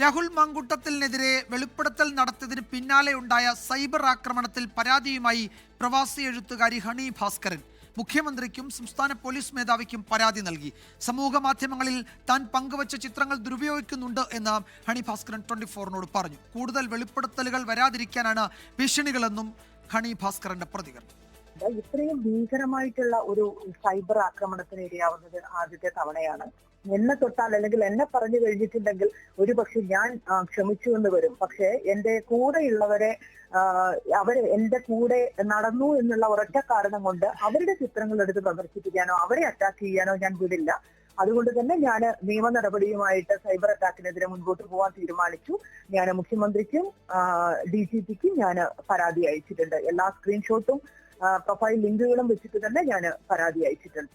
രാഹുൽ മങ്കുട്ടത്തിനെതിരെ വെളിപ്പെടുത്തൽ നടത്തിയതിന് പിന്നാലെയുണ്ടായ സൈബർ ആക്രമണത്തിൽ പരാതിയുമായി പ്രവാസി എഴുത്തുകാരി ഹണി ഭാസ്കരൻ. മുഖ്യമന്ത്രിക്കും സംസ്ഥാന പോലീസ് മേധാവിക്കും പരാതി നൽകി. സമൂഹ മാധ്യമങ്ങളിൽ താൻ പങ്കുവച്ച ചിത്രങ്ങൾ ദുരുപയോഗിക്കുന്നുണ്ട് എന്ന് ഹണി ഭാസ്കരൻ ട്വന്റി ഫോറിനോട് പറഞ്ഞു. കൂടുതൽ വെളിപ്പെടുത്തലുകൾ വരാതിരിക്കാനാണ് ഭീഷണികളെന്നും ഹണി ഭാസ്കരന്റെ പ്രതികരണം. ഇത്രയും ഭീകരമായിട്ടുള്ള ഒരു സൈബർ ആക്രമണത്തിന് ഇരയാവുന്നത് ആദ്യത്തെ തവണയാണ്. എന്നെ തൊട്ടാൽ അല്ലെങ്കിൽ എന്നെ പറഞ്ഞു കഴിഞ്ഞിട്ടുണ്ടെങ്കിൽ ഒരു പക്ഷെ ഞാൻ ക്ഷമിച്ചു എന്ന് വരും. പക്ഷെ എന്റെ കൂടെയുള്ളവരെ അവർ എന്റെ കൂടെ നടന്നു എന്നുള്ള ഒരൊറ്റ കാരണം കൊണ്ട് അവരുടെ ചിത്രങ്ങൾ എടുത്ത് പ്രദർശിപ്പിക്കാനോ അവരെ അറ്റാക്ക് ചെയ്യാനോ ഞാൻ വിടില്ല. അതുകൊണ്ട് തന്നെ ഞാൻ നിയമ നടപടിയുമായിട്ട് സൈബർ അറ്റാക്കിനെതിരെ മുൻപോട്ട് പോകാൻ തീരുമാനിച്ചു. ഞാൻ മുഖ്യമന്ത്രിക്കും ഡി ജി പിക്കും ഞാൻ പരാതി അയച്ചിട്ടുണ്ട്. എല്ലാ സ്ക്രീൻഷോട്ടും പ്രൊഫൈൽ ലിങ്കുകളും വെച്ചിട്ട് തന്നെ ഞാൻ പരാതി അയച്ചിട്ടുണ്ട്.